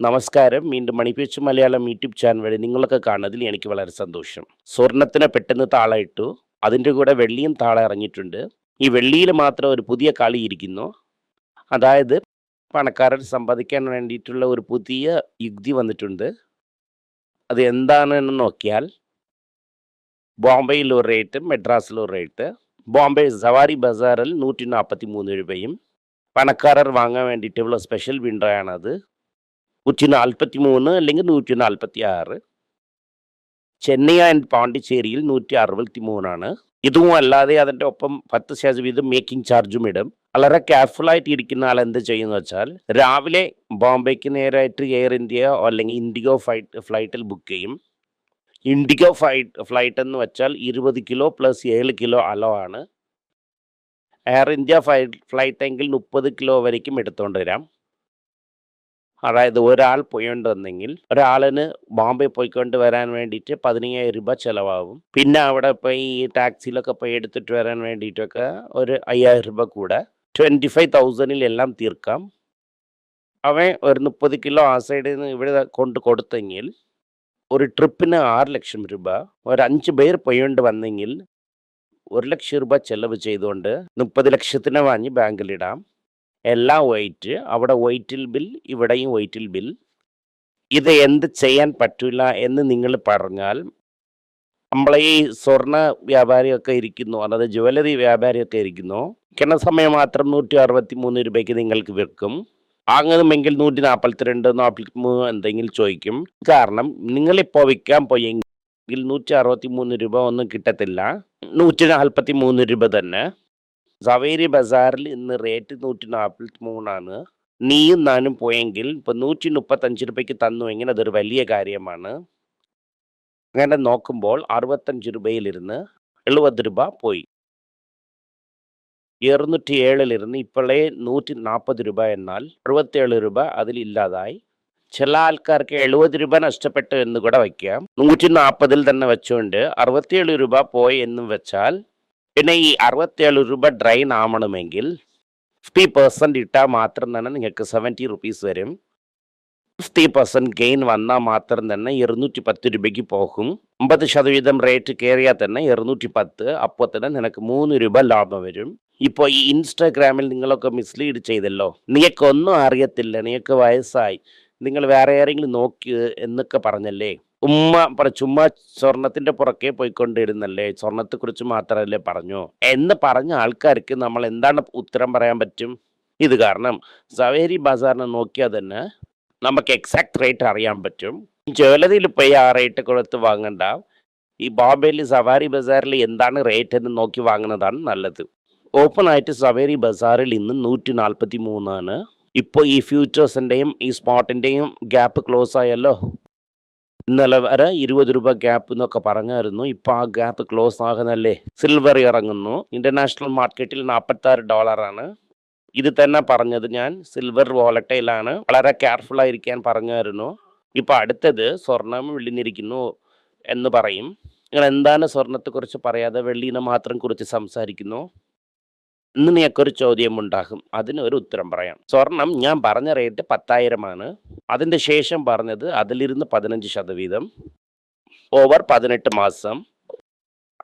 നമസ്കാരം. വീണ്ടും മണിപ്പേച്ച് Malayalam YouTube channel വഴി നിങ്ങളൊക്കെ കാണുന്നതിൽ എനിക്ക് വളരെ സന്തോഷം. സ്വർണത്തിന് പെട്ടെന്ന് താള ഇട്ടു അതിന്റെ കൂടെ വെള്ളിയും താള ഇറങ്ങിയിട്ടുണ്ട്. ഈ വെള്ളിയിൽ മാത്രം ഒരു പുതിയ കളി ഇരിക്കുന്നു. അതായത് പണക്കാരൻ സമ്പാദിക്കാൻ വേണ്ടിയിട്ടുള്ള ഒരു പുതിയ യുക്തി വന്നിട്ടുണ്ട്. അത് എന്താണെന്ന് നോക്കിയാൽ ബോംബെയിൽ ഒരു റേറ്റ് മെഡ്രാസിൽ ഒരു റേറ്റ് ബോംബെ സവാരി ബസാറിൽ നൂറ്റി നാൽപ്പത്തി മൂന്ന് രൂപയും പണക്കാരർ വാങ്ങാൻ വേണ്ടിയിട്ടുള്ള സ്പെഷ്യൽ വിൻഡോ ആണത്. നൂറ്റി നാൽപ്പത്തി മൂന്ന് അല്ലെങ്കിൽ നൂറ്റി നാൽപ്പത്തി ആറ് ചെന്നൈ ആൻഡ് പോണ്ടിച്ചേരിയിൽ നൂറ്റി അറുപത്തി മൂന്നാണ് ഇതും അല്ലാതെ അതിന്റെ ഒപ്പം പത്ത് ശതവീതം മേക്കിംഗ് ചാർജും ഇടും. വളരെ കെയർഫുൾ ആയിട്ട് ഇരിക്കുന്ന ആൾ എന്ത് ചെയ്യുന്ന വെച്ചാൽ രാവിലെ ബോംബെക്ക് നേരായിട്ട് എയർ ഇന്ത്യ അല്ലെങ്കിൽ ഇൻഡിഗോ ഫ്ലൈറ്റ് ഫ്ലൈറ്റിൽ ബുക്ക് ചെയ്യും. ഇൻഡിഗോ ഫ്ലൈറ്റ് ഫ്ലൈറ്റ് എന്ന് വെച്ചാൽ ഇരുപത് കിലോ പ്ലസ് ഏഴ് കിലോ അലോ ആണ്. എയർ ഇന്ത്യ ഫ്ലൈറ്റ് ഫ്ലൈറ്റ് എങ്കിൽ മുപ്പത് കിലോ വരയ്ക്കും എടുത്തുകൊണ്ട് വരാം. അതായത് ഒരാൾ പോയിണ്ടെന്നെങ്കിൽ ഒരാളിന് ബോംബെ പോയിക്കൊണ്ട് വരാൻ വേണ്ടിയിട്ട് പതിനയ്യായിരം രൂപ ചിലവാകും. പിന്നെ അവിടെ പോയി ഈ ടാക്സിയിലൊക്കെ പോയി എടുത്തിട്ട് വരാൻ വേണ്ടിയിട്ടൊക്കെ ഒരു അയ്യായിരം രൂപ കൂടെ ട്വന്റി ഫൈവ് തൗസൻഡിൽ എല്ലാം തീർക്കാം. അവൻ ഒരു മുപ്പത് കിലോ ആ സൈഡിൽ നിന്ന് ഇവിടെ കൊണ്ട് കൊടുത്തെങ്കിൽ ഒരു ട്രിപ്പിന് ആറ് ലക്ഷം രൂപ ഒരു അഞ്ച് പേർ പോയിണ്ട് വന്നെങ്കിൽ ഒരു ലക്ഷം രൂപ ചെലവ് ചെയ്തുകൊണ്ട് മുപ്പത് ലക്ഷത്തിന് വാങ്ങി ബാങ്കിലിടാം എല്ലാം വൈറ്റ് അവിടെ വൈറ്റിൽ ബിൽ ഇവിടെയും വൈറ്റിൽ ബിൽ ഇത് എന്ത് ചെയ്യാൻ പറ്റില്ല എന്ന് നിങ്ങൾ പറഞ്ഞാൽ നമ്മളെ ഈ സ്വർണ വ്യാപാരിയൊക്കെ ഇരിക്കുന്നു അതായത് ജ്വല്ലറി വ്യാപാരിയൊക്കെ ഇരിക്കുന്നു കിണ സമയം മാത്രം നൂറ്റി അറുപത്തി മൂന്ന് രൂപയ്ക്ക് നിങ്ങൾക്ക് വിൽക്കും. വാങ്ങുമെങ്കിൽ നൂറ്റി നാൽപ്പത്തി രണ്ട് നാൽപ്പത്തി മൂന്ന് എന്തെങ്കിലും ചോദിക്കും. കാരണം നിങ്ങളിപ്പോൾ വിൽക്കാൻ പോയെങ്കിൽ നൂറ്റി അറുപത്തി മൂന്ന് രൂപ ഒന്നും കിട്ടത്തില്ല. നൂറ്റി നാൽപ്പത്തി മൂന്ന് രൂപ തന്നെ. സവേരി ബസാറിൽ ഇന്ന് റേറ്റ് നൂറ്റി നാൽപ്പത്തി മൂന്നാണ് നീയും നാനും പോയെങ്കിൽ ഇപ്പം നൂറ്റി മുപ്പത്തഞ്ച് രൂപയ്ക്ക് തന്നുവെങ്കിൽ അതൊരു വലിയ കാര്യമാണ്. അങ്ങനെ നോക്കുമ്പോൾ അറുപത്തഞ്ച് രൂപയിലിരുന്ന് എഴുപത് രൂപ പോയി. ഇരുന്നൂറ്റി ഏഴിലിരുന്ന് ഇപ്പോഴേ നൂറ്റി നാൽപ്പത് രൂപ എന്നാൽ അറുപത്തേഴ് രൂപ അതിൽ ഇല്ലാതായി. ചില ആൾക്കാർക്ക് എഴുപത് രൂപ നഷ്ടപ്പെട്ടു എന്ന് കൂടെ വയ്ക്കാം. നൂറ്റി നാൽപ്പതിൽ തന്നെ വെച്ചുകൊണ്ട് അറുപത്തിയേഴ് രൂപ പോയി എന്നും വെച്ചാൽ പിന്നെ ഈ അറുപത്തേഴ് രൂപ ഡ്രൈൻ ആവണമെങ്കിൽ ഫിഫ്റ്റി പെർസെന്റ് ഇട്ടാൽ മാത്രം തന്നെ നിങ്ങൾക്ക് സെവന്റി റുപ്പീസ് വരും. ഫിഫ്റ്റി പെർസെന്റ് ഗെയിൻ വന്നാൽ മാത്രം തന്നെ ഇരുന്നൂറ്റി പത്ത് രൂപയ്ക്ക് പോകും. അമ്പത് ശതവീതം റേറ്റ് കയറിയാൽ തന്നെ ഇരുന്നൂറ്റി പത്ത് അപ്പോൾ തന്നെ നിനക്ക് മൂന്ന് രൂപ ലാഭം വരും. ഇപ്പോൾ ഈ ഇൻസ്റ്റാഗ്രാമിൽ നിങ്ങളൊക്കെ മിസ്ലീഡ് ചെയ്തല്ലോ. നിങ്ങൾക്കൊന്നും അറിയത്തില്ല നിങ്ങൾക്ക് വയസ്സായി. നിങ്ങൾ വേറെ ആരെങ്കിലും നോക്കി എന്നൊക്കെ പറഞ്ഞല്ലേ? ഉമ്മ പറ ചുമ്മാ സ്വർണത്തിന്റെ പുറകെ പോയിക്കൊണ്ടിരുന്നല്ലേ? സ്വർണത്തെക്കുറിച്ച് മാത്രമല്ലേ പറഞ്ഞു? എന്ന് പറഞ്ഞ ആൾക്കാർക്ക് നമ്മൾ എന്താണ് ഉത്തരം പറയാൻ പറ്റും? ഇത് കാരണം സവേരി ബസാറിനെ നോക്കിയാൽ തന്നെ നമുക്ക് എക്സാക്ട് റേറ്റ് അറിയാൻ പറ്റും. ജ്വല്ലറിയിൽ പോയി ആ റേറ്റ് കൊടുത്ത് വാങ്ങണ്ട. ഈ ബോംബെയിൽ സവാരി ബസാറിൽ എന്താണ് റേറ്റ് എന്ന് നോക്കി വാങ്ങുന്നതാണ് നല്ലത്. ഓപ്പൺ ആയിട്ട് സവേരി ബസാറിൽ ഇന്ന് നൂറ്റി നാൽപ്പത്തി മൂന്നാണ് ഇപ്പോൾ ഈ ഫ്യൂച്ചേഴ്സിന്റെയും ഈ സ്പോട്ടിന്റെയും ഗ്യാപ്പ് ക്ലോസ് ആയല്ലോ. ഇന്നലെ വരെ ഇരുപത് രൂപ ഗ്യാപ്പ് എന്നൊക്കെ പറഞ്ഞായിരുന്നു. ഇപ്പോൾ ആ ഗ്യാപ്പ് ക്ലോസ് ആകുന്നല്ലേ? സിൽവർ ഇറങ്ങുന്നു. ഇന്റർനാഷണൽ മാർക്കറ്റിൽ നാൽപ്പത്തി ആറ് ഡോളറാണ് ഇത് തന്നെ പറഞ്ഞത് ഞാൻ. സിൽവർ വോളറ്റൈലാണ് വളരെ കെയർഫുൾ ആയിരിക്കാൻ പറഞ്ഞായിരുന്നു. ഇപ്പോൾ അടുത്തത് സ്വർണം വിളിഞ്ഞിരിക്കുന്നു എന്ന് പറയും. നിങ്ങൾ എന്താണ് സ്വർണത്തെക്കുറിച്ച് പറയാതെ വെള്ളീനെ മാത്രം കുറിച്ച് സംസാരിക്കുന്നു? ഇന്ന് നിനക്കൊരു ചോദ്യം ഉണ്ടാകും അതിന് ഒരു ഉത്തരം പറയാം. സ്വർണം ഞാൻ പറഞ്ഞ റേറ്റ് പത്തായിരമാണ്. അതിന്റെ ശേഷം പറഞ്ഞത് അതിലിരുന്ന് പതിനഞ്ച് ശതവീതം. ഓവർ പതിനെട്ട് മാസം.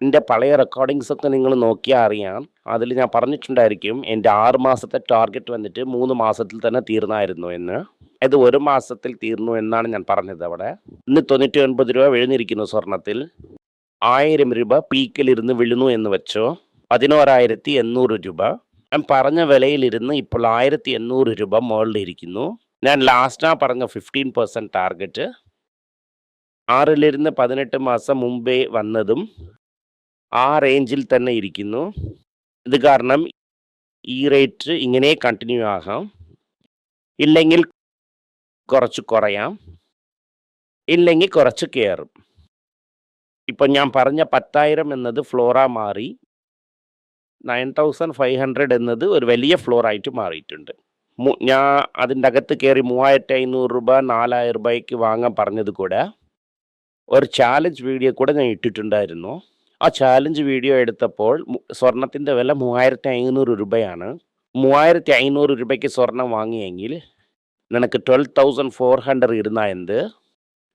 എന്റെ പഴയ റെക്കോർഡിങ്സ് ഒക്കെ നിങ്ങൾ നോക്കിയാൽ അറിയാം. അതിൽ ഞാൻ പറഞ്ഞിട്ടുണ്ടായിരിക്കും എന്റെ ആറ് മാസത്തെ ടാർഗറ്റ് വന്നിട്ട് മൂന്ന് മാസത്തിൽ തന്നെ തീർന്നായിരുന്നു എന്ന്. ഇത് ഒരു മാസത്തിൽ തീർന്നു എന്നാണ് ഞാൻ പറഞ്ഞത് അവിടെ. ഇന്ന് തൊണ്ണൂറ്റി ഒൻപത് രൂപ വിഴുന്നിരിക്കുന്നു സ്വർണത്തിൽ. ആയിരം രൂപ പീക്കിലിരുന്ന് വിഴുന്നു എന്ന് വെച്ചോ? പതിനോരായിരത്തി എണ്ണൂറ് രൂപ. ഞാൻ പറഞ്ഞ വിലയിലിരുന്ന് ഇപ്പോൾ ആയിരത്തി എണ്ണൂറ് രൂപ മുകളിലിരിക്കുന്നു. ഞാൻ ലാസ്റ്റാ പറഞ്ഞ ഫിഫ്റ്റീൻ പെർസെന്റ് ടാർഗറ്റ് ആറിലിരുന്ന് പതിനെട്ട് മാസം മുമ്പേ വന്നതും ആ റേഞ്ചിൽ തന്നെ ഇരിക്കുന്നു. ഇത് കാരണം ഈ റേറ്റ് ഇങ്ങനെ കണ്ടിന്യൂ ആകാം. ഇല്ലെങ്കിൽ കുറച്ച് കുറയാം. ഇല്ലെങ്കിൽ കുറച്ച് കയറും. ഇപ്പം ഞാൻ പറഞ്ഞ പത്തായിരം എന്നത് ഫ്ലോറ മാറി. നയൻ തൗസൻഡ് ഫൈവ് ഹൺഡ്രഡ് എന്നത് ഒരു വലിയ ഫ്ലോർ ആയിട്ട് മാറിയിട്ടുണ്ട്. ഞാൻ അതിന്റെ അകത്ത് കയറി മൂവായിരത്തി അഞ്ഞൂറ് രൂപ നാലായിരം രൂപയ്ക്ക് വാങ്ങാൻ പറഞ്ഞത് കൂടെ ഒരു ചാലഞ്ച് വീഡിയോ കൂടെ ഞാൻ ഇട്ടിട്ടുണ്ടായിരുന്നു. ആ ചാലഞ്ച് വീഡിയോ എടുത്തപ്പോൾ സ്വർണത്തിന്റെ വില മൂവായിരത്തി അഞ്ഞൂറ് രൂപയാണ്. മൂവായിരത്തി അഞ്ഞൂറ് രൂപയ്ക്ക് സ്വർണം വാങ്ങിയെങ്കിൽ നിനക്ക് ട്വൽവ് തൗസൻഡ് ഫോർ ഹൺഡ്രഡ് ഇരുന്നാ എന്ത്?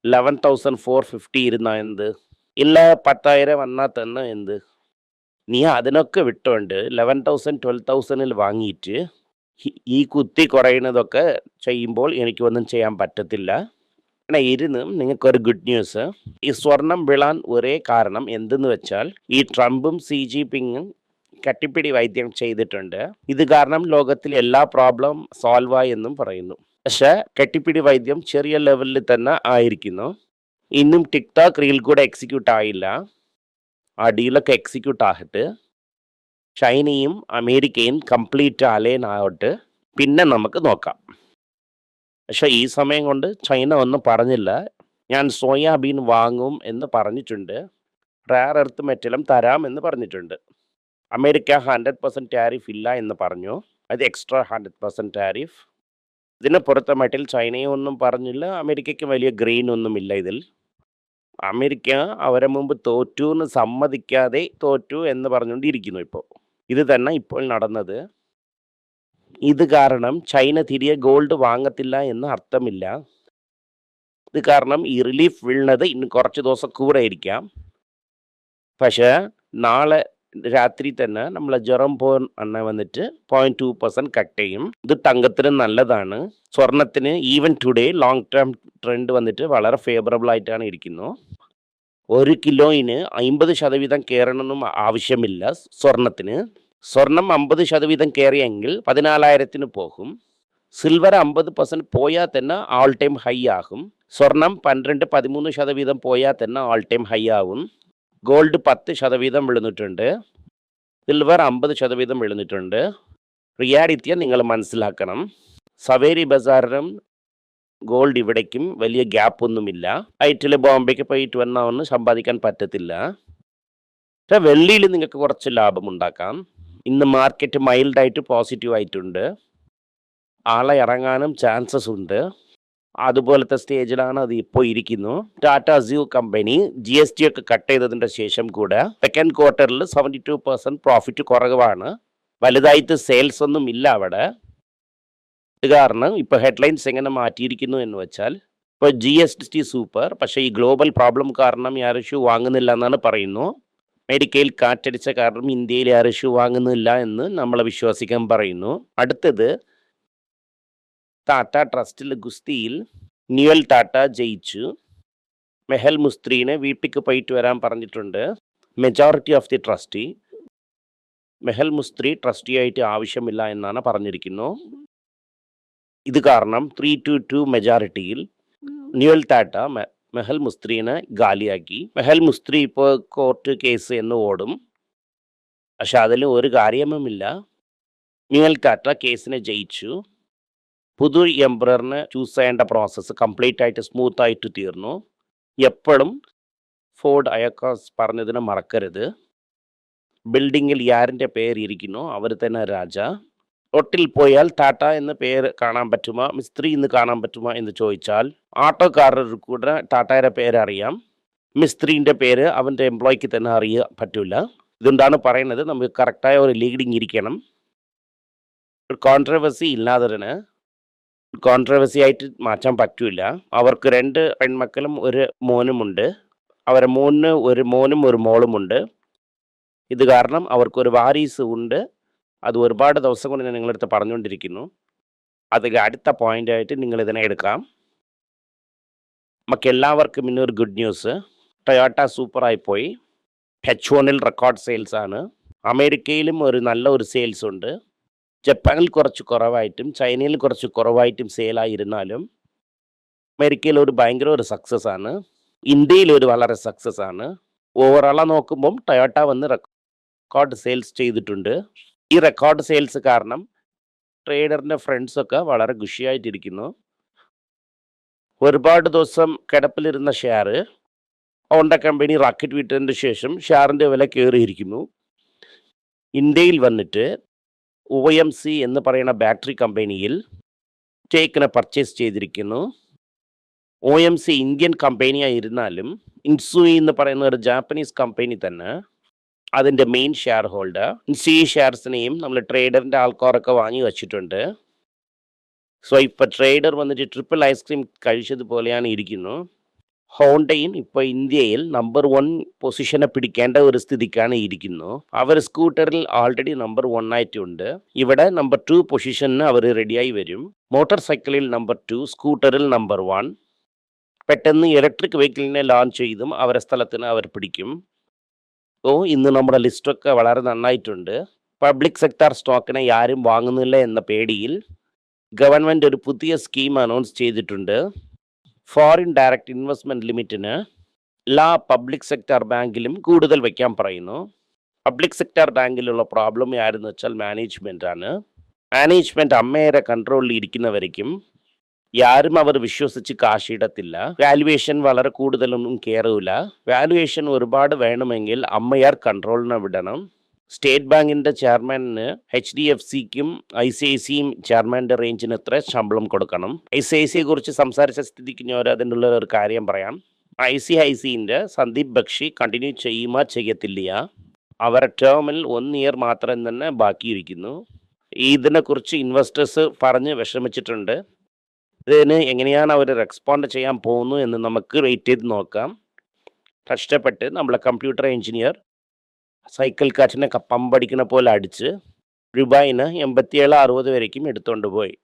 ലെവൻ തൗസൻഡ് ഫോർ ഫിഫ്റ്റി ഇരുന്നാ എന്ത്? ഇല്ല പത്തായിരം വന്നാൽ തന്നെ എന്ത്? നീ അതിനൊക്കെ വിട്ടോണ്ട് ലെവൻ തൗസൻഡ് ട്വൽവ് തൗസൻഡിൽ വാങ്ങിയിട്ട് ഈ- കുത്തി കുറയുന്നതൊക്കെ ചെയ്യുമ്പോൾ എനിക്കൊന്നും ചെയ്യാൻ പറ്റത്തില്ല. പിന്നെ ഇരുന്ന് നിങ്ങൾക്കൊരു ഗുഡ് ന്യൂസ് ഈ സ്വർണം വിളാൻ ഒരേ കാരണം എന്തെന്ന് വെച്ചാൽ ഈ ട്രംപും സി ജി പിങ്ങും കട്ടിപ്പിടി വൈദ്യം ചെയ്തിട്ടുണ്ട്. ഇത് കാരണം ലോകത്തിൽ എല്ലാ പ്രോബ്ലം സോൾവ് ആയി എന്നും പറയുന്നു. പക്ഷെ കട്ടിപ്പിടി വൈദ്യം ചെറിയ ലെവലിൽ തന്നെ ആയിരിക്കുന്നു. ഇന്നും ടിക്ടോക്ക് റീൽ കൂടെ എക്സിക്യൂട്ട് ആയില്ല. ആ ഡീലൊക്കെ എക്സിക്യൂട്ട് ആകട്ട്. ചൈനയും അമേരിക്കയും കംപ്ലീറ്റ് അലൈൻ ആവട്ടെ. പിന്നെ നമുക്ക് നോക്കാം. പക്ഷെ ഈ സമയം കൊണ്ട് ചൈന ഒന്നും പറഞ്ഞില്ല. ഞാൻ സോയാബീൻ വാങ്ങും എന്ന് പറഞ്ഞിട്ടുണ്ട്. റയർ എർത്ത് മെറ്റലും തരാം എന്ന് പറഞ്ഞിട്ടുണ്ട്. അമേരിക്ക ഹൺഡ്രഡ് പെർസെന്റ് ടാരിഫ് ഇല്ല എന്ന് പറഞ്ഞു. അത് എക്സ്ട്രാ ഹൺഡ്രഡ് പെർസെന്റ് ടാരിഫ് ഇതിന് പുറത്തെ മെറ്റൽ ചൈനയും ഒന്നും പറഞ്ഞില്ല. അമേരിക്കയ്ക്ക് വലിയ ഗ്രെയിൻ ഒന്നുമില്ല ഇതിൽ. അമേരിക്ക അവരെ മുമ്പ് തോറ്റു എന്ന് സമ്മതിക്കാതെ തോറ്റു എന്ന് പറഞ്ഞുകൊണ്ടിരിക്കുന്നു ഇപ്പോൾ ഇത് തന്നെ ഇപ്പോൾ നടന്നത്. ഇത് കാരണം ചൈന തിരികെ ഗോൾഡ് വാങ്ങത്തില്ല എന്ന് അർത്ഥമില്ല. ഇത് കാരണം ഈ റിലീഫ് വീഴുന്നത് ഇന്ന് കുറച്ച് ദിവസം കൂടെ ഇരിക്കാം പക്ഷേ നാളെ രാത്രി തന്നെ നമ്മളെ ജെറം പോൻ എണ്ണ വന്നിട്ട് പോയിന്റ് ടു പെർസെന്റ് കട്ട് ചെയ്യും. ഇത് തങ്കത്തിന് നല്ലതാണ്. സ്വർണത്തിന് even today long term trend വന്നിട്ട് വളരെ ഫേവറബിൾ ആയിട്ടാണ് ഇരിക്കുന്നു. ഒരു കിലോയിന് അമ്പത് ശതവീതം കയറണമെന്നും ആവശ്യമില്ല സ്വർണത്തിന്. സ്വർണം അമ്പത് ശതവീതം കയറിയെങ്കിൽ പതിനാലായിരത്തിന് പോകും. സിൽവർ അമ്പത് പെർസെന്റ് പോയാൽ തന്നെ ആൾ ടൈം ഹൈ ആകും. സ്വർണം പന്ത്രണ്ട് പതിമൂന്ന് ശതവീതം പോയാൽ തന്നെ ആൾ ടൈം ഹൈ ആകും ഗോൾഡ് പത്ത് ശതവീതം വിളുന്നിട്ടുണ്ട് സിൽവർ അമ്പത് ശതവീതം വിളുന്നിട്ടുണ്ട് റിയാലിറ്റിയെ നിങ്ങൾ മനസ്സിലാക്കണം. സവേരി ബസാറിനും ഗോൾഡ് ഇവിടേക്കും വലിയ ഗ്യാപ്പ് ഒന്നുമില്ല. ഐറ്റിൽ ബോംബെക്ക് പോയിട്ട് വന്നാൽ ഒന്നും സമ്പാദിക്കാൻ പറ്റത്തില്ല. പക്ഷേ വെള്ളിയിൽ നിങ്ങൾക്ക് കുറച്ച് ലാഭം ഉണ്ടാക്കാം. ഇന്ന് മാർക്കറ്റ് മൈൽഡായിട്ട് പോസിറ്റീവ് ആയിട്ടുണ്ട്. ആളെ ഇറങ്ങാനും ചാൻസസ് ഉണ്ട്. അതുപോലത്തെ സ്റ്റേജിലാണ് അത് ഇപ്പോൾ ഇരിക്കുന്നു. ടാറ്റ സ്യൂ കമ്പനി ജി എസ് ടി ഒക്കെ കട്ട് ചെയ്തതിന്റെ ശേഷം കൂടെ സെക്കൻഡ് ക്വാർട്ടറിൽ സെവന്റി ടു പെർസെന്റ് പ്രോഫിറ്റ് കുറവാണ്. വലുതായിട്ട് സെയിൽസ് ഒന്നും ഇല്ല അവിടെ. കാരണം ഇപ്പോൾ ഹെഡ്ലൈൻസ് എങ്ങനെ മാറ്റിയിരിക്കുന്നു എന്ന് വെച്ചാൽ ഇപ്പോൾ ജി എസ് ടി സൂപ്പർ പക്ഷേ ഈ ഗ്ലോബൽ പ്രോബ്ലം കാരണം ആരും ഷൂ വാങ്ങുന്നില്ല എന്നാണ് പറയുന്നു. അമേരിക്കയിൽ കാറ്റടിച്ച കാരണം ഇന്ത്യയിൽ ആരും ഷൂ വാങ്ങുന്നില്ല എന്ന് നമ്മളെ വിശ്വസിക്കാൻ പറയുന്നു. അടുത്തത് ടാറ്റ ട്രസ്റ്റിൽ ഗുസ്തിയിൽ ന്യൂൽ ടാറ്റ ജയിച്ചു. മെഹൽ മുസ്ത്രീനെ വീട്ടിക്ക് പോയിട്ട് വരാൻ പറഞ്ഞിട്ടുണ്ട്. Majority of the trustee Mehli Mistry ട്രസ്റ്റിയായിട്ട് ആവശ്യമില്ല എന്നാണ് പറഞ്ഞിരിക്കുന്നു. ഇത് കാരണം ത്രീ ടു ടു മെജോറിറ്റിയിൽ ന്യൂൽ ടാറ്റ മെഹൽ മുസ്ത്രീനെ ഗാലിയാക്കി മെഹൽ മുസ്ത്രി ഇപ്പോൾ കോർട്ട് കേസ് എന്ന് ഓടും. പക്ഷെ അതിൽ ഒരു കാര്യവുമില്ല. ന്യൂൽ ടാറ്റ കേസിനെ ജയിച്ചു. പുതു എംബ്രറിന് ചൂസ് ചെയ്യേണ്ട പ്രോസസ്സ് കംപ്ലീറ്റ് ആയിട്ട് സ്മൂത്ത് ആയിട്ട് തീർന്നു. എപ്പോഴും ഫോർഡ് അയക്കോസ് പറഞ്ഞതിനെ മറക്കരുത്. ബിൽഡിങ്ങിൽ പേര് ഇരിക്കുന്നു അവർ തന്നെ രാജ. ഒട്ടിൽ പോയാൽ ടാറ്റ എന്ന പേര് കാണാൻ പറ്റുമോ? മിസ്ത്രി എന്ന് കാണാൻ പറ്റുമോ എന്ന് ചോദിച്ചാൽ ആട്ടോക്കാരർക്ക് കൂടെ ടാറ്റയുടെ പേരറിയാം മിസ്ത്രീന്റെ പേര് അവന്റെ എംപ്ലോയിക്ക് തന്നെ അറിയാൻ പറ്റില്ല ഇതുകൊണ്ടാണ് പറയുന്നത് നമുക്ക് കറക്റ്റായ ഒരു ലീഡിങ് ഇരിക്കണം. ഒരു കോൺട്രവേഴ്സി ഇല്ലാത്തതിന് കോൺട്രവേഴ്സി ആയിട്ട് മാറ്റാൻ പറ്റൂല. അവർക്ക് രണ്ട് പെൺമക്കളും ഒരു മോനുമുണ്ട്. അവരെ മോന് ഒരു മോനും ഒരു മോളുമുണ്ട്. ഇത് കാരണം അവർക്ക് ഒരു വാരീസ് ഉണ്ട്. അത് ഒരുപാട് ദിവസം കൊണ്ട് ഞാൻ നിങ്ങളടുത്ത് പറഞ്ഞുകൊണ്ടിരിക്കുന്നു. അതിൽ അടുത്ത പോയിന്റ് ആയിട്ട് നിങ്ങൾ ഇതിനെ എടുക്കാം. നമുക്ക് എല്ലാവർക്കും ഇന്നൊരു ഗുഡ് ന്യൂസ് ടൊയോട്ട സൂപ്പറായി പോയി. ഹെച്ച് വണ്ണിൽ റെക്കോർഡ് സെയിൽസ് ആണ്. അമേരിക്കയിലും ഒരു നല്ല ഒരു സെയിൽസ് ഉണ്ട്. ജപ്പാനിൽ കുറച്ച് കുറവായിട്ടും ചൈനയിൽ കുറച്ച് കുറവായിട്ടും സെയിലായിരുന്നാലും അമേരിക്കയിൽ ഒരു ഭയങ്കര ഒരു സക്സസ് ആണ്. ഇന്ത്യയിൽ ഒരു വളരെ സക്സസ് ആണ്. ഓവറോളാ നോക്കുമ്പം ടൊയോട്ട വന്ന് റെക്കോർഡ് സെയിൽസ് ചെയ്തിട്ടുണ്ട്. ഈ റെക്കോർഡ് സെയിൽസ് കാരണം ട്രേഡറിന്റെ ഫ്രണ്ട്സൊക്കെ വളരെ ഖുഷിയായിട്ടിരിക്കുന്നു. ഒരുപാട് ദിവസം കിടപ്പിലിരുന്ന ഷെയർ ഹോണ്ട കമ്പനി റാക്കറ്റ് വിട്ടതിന് ശേഷം ഷെയറിന്റെ വില കയറിയിരിക്കുന്നു. ഇന്ത്യയിൽ വന്നിട്ട് ഒ എം സി എന്ന് പറയുന്ന ബാറ്ററി കമ്പനിയിൽ സ്റ്റേക്കിനെ പർച്ചേസ് ചെയ്തിരിക്കുന്നു. ഒ എം സി ഇന്ത്യൻ കമ്പനിയായിരുന്നാലും ഇൻസുയി എന്ന് പറയുന്ന ഒരു ജാപ്പനീസ് കമ്പനി തന്നെ അതിന്റെ മെയിൻ ഷെയർ ഹോൾഡർ സി ഷെയർസിനെയും നമ്മൾ ട്രേഡറിന്റെ ആൾക്കാരൊക്കെ വാങ്ങി വച്ചിട്ടുണ്ട്. സോ ഇപ്പോൾ ട്രേഡർ വന്നിട്ട് ട്രിപ്പിൾ ഐസ്ക്രീം കഴിച്ചതുപോലെയാണ് ഇരിക്കുന്നു. ഹോണ്ടയും ഇപ്പോൾ ഇന്ത്യയിൽ നമ്പർ വൺ പൊസിഷനെ പിടിക്കേണ്ട ഒരു സ്ഥിതിക്കാണ് ഇരിക്കുന്നു. അവർ സ്കൂട്ടറിൽ ആൾറെഡി നമ്പർ വൺ ആയിട്ടുണ്ട്. ഇവിടെ നമ്പർ ടു പൊസിഷന് അവർ റെഡിയായി വരും. മോട്ടോർ സൈക്കിളിൽ നമ്പർ ടു സ്കൂട്ടറിൽ നമ്പർ വൺ പെട്ടെന്ന് ഇലക്ട്രിക് വെഹിക്കിളിനെ ലോഞ്ച് ചെയ്തും അവരെ സ്ഥലത്തിന് അവർ പിടിക്കും. ഓ ഇന്ന് നമ്മുടെ ലിസ്റ്റൊക്കെ വളരെ നന്നായിട്ടുണ്ട്. പബ്ലിക് സെക്ടർ സ്റ്റോക്കിനെ ആരും വാങ്ങുന്നില്ല എന്ന പേടിയിൽ ഗവൺമെന്റ് ഒരു പുതിയ സ്കീം അനൗൺസ് ചെയ്തിട്ടുണ്ട്. ഫോറിൻ ഡയറക്റ്റ് ഇൻവെസ്റ്റ്മെന്റ് ലിമിറ്റിന് എല്ലാ പബ്ലിക് സെക്ടർ ബാങ്കിലും കൂടുതൽ വയ്ക്കാൻ പറയുന്നു. പബ്ലിക് സെക്ടർ ബാങ്കിലുള്ള പ്രോബ്ലം ആരെന്ന് വെച്ചാൽ മാനേജ്മെന്റ് ആണ്. മാനേജ്മെന്റ് അമ്മേരെ കൺട്രോളിൽ ഇരിക്കുന്നവരേക്കും യാരും അവർ വിശ്വസിച്ച് കാശിടത്തില്ല. വാലുവേഷൻ വളരെ കൂടുതലൊന്നും കയറില്ല വാലുവേഷൻ ഒരുപാട് വേണമെങ്കിൽ അമ്മയാർ കൺട്രോളിനെ വിടണം. സ്റ്റേറ്റ് ബാങ്കിന്റെ ചെയർമാനിന് എച്ച് ഡി എഫ് സിക്കും ഐ സി ഐ സിയും ചെയർമാന്റെ റേഞ്ചിന് എത്ര ശമ്പളം കൊടുക്കണം? ഐ സി ഐ സിയെ കുറിച്ച് സംസാരിച്ച സ്ഥിതിക്ക് ഞാൻ അതിനുള്ള ഒരു കാര്യം പറയാം. ഐ സി ഐ സിന്റെ സന്ദീപ് ബക്ഷി കണ്ടിന്യൂ ചെയ്യുമോ ചെയ്യത്തില്ല. അവരുടെ ടേമിൽ വൺ ഇയർ മാത്രം തന്നെ ബാക്കിയിരിക്കുന്നു. ഇതിനെക്കുറിച്ച് ഇൻവെസ്റ്റേഴ്സ് പറഞ്ഞ് വിഷമിച്ചിട്ടുണ്ട്. ഇതിന് എങ്ങനെയാണ് അവർ റെസ്പോണ്ട് ചെയ്യാൻ പോകുന്നു എന്ന് നമുക്ക് വെയിറ്റ് ചെയ്ത് നോക്കാം. കഷ്ടപ്പെട്ട് നമ്മളെ കമ്പ്യൂട്ടർ എഞ്ചിനീയർ സൈക്കിൾ കാറ്റിനെ പമ്പടിക്കണ പോലെ അടിച്ച് രൂപായിന് എൺപത്തിയേഴ് അറുപത് വരേക്കും എടുത്തുകൊണ്ട് പോയി.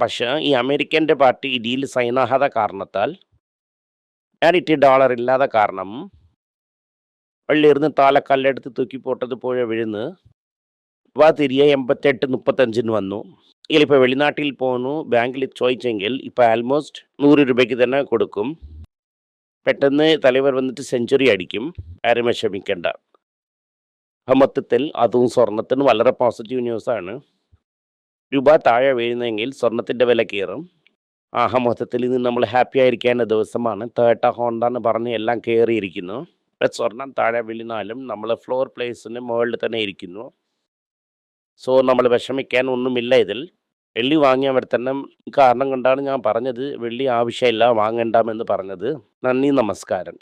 പക്ഷേ ഈ അമേരിക്കന്റെ പാർട്ടി ഇടിയിൽ ഡീൽ സൈനാകാത കാരണത്താൽ ഞാനിട്ട് ഡോളർ ഇല്ലാതെ കാരണം വള്ളിയിരുന്ന് താല കല്ലെടുത്ത് തൂക്കി പോട്ടത് പുഴ വിഴുന്ന് വാ തിരികെ എൺപത്തെട്ട് മുപ്പത്തഞ്ചിന് വന്നു. ഇതിലിപ്പോൾ വെളിനാട്ടിൽ പോന്നു. ബാങ്കിൽ ചോദിച്ചെങ്കിൽ ഇപ്പോൾ ആൽമോസ്റ്റ് നൂറ് രൂപയ്ക്ക് തന്നെ കൊടുക്കും. പെട്ടെന്ന് തലവർ വന്നിട്ട് സെഞ്ചുറി അടിക്കും. ആരും വിഷമിക്കേണ്ട. ആ മൊത്തത്തിൽ അതും സ്വർണത്തിന് വളരെ പോസിറ്റീവ് ന്യൂസാണ് രൂപ താഴെ വീഴുന്നെങ്കിൽ സ്വർണത്തിന്റെ വില കയറും. ആഹ മൊത്തത്തിൽ ഇന്ന് നമ്മൾ ഹാപ്പി ആയിരിക്കേണ്ട ദിവസമാണ്. തേട്ട ഹോണ്ട എന്ന് പറഞ്ഞ് എല്ലാം കയറിയിരിക്കുന്നു. സ്വർണം താഴെ വീഴുന്നാലും നമ്മൾ ഫ്ലോർ പ്ലേസിന് മുകളിൽ തന്നെ ഇരിക്കുന്നു. സോ നമ്മൾ വിഷമിക്കാൻ ഒന്നുമില്ല ഇതിൽ. വെള്ളി വാങ്ങിയവർ തന്നെ കാരണം കൊണ്ടാണ് ഞാൻ പറഞ്ഞത്. വെള്ളി ആവശ്യമില്ല വാങ്ങണ്ടാമെന്ന് പറഞ്ഞത്. നന്ദി നമസ്കാരം.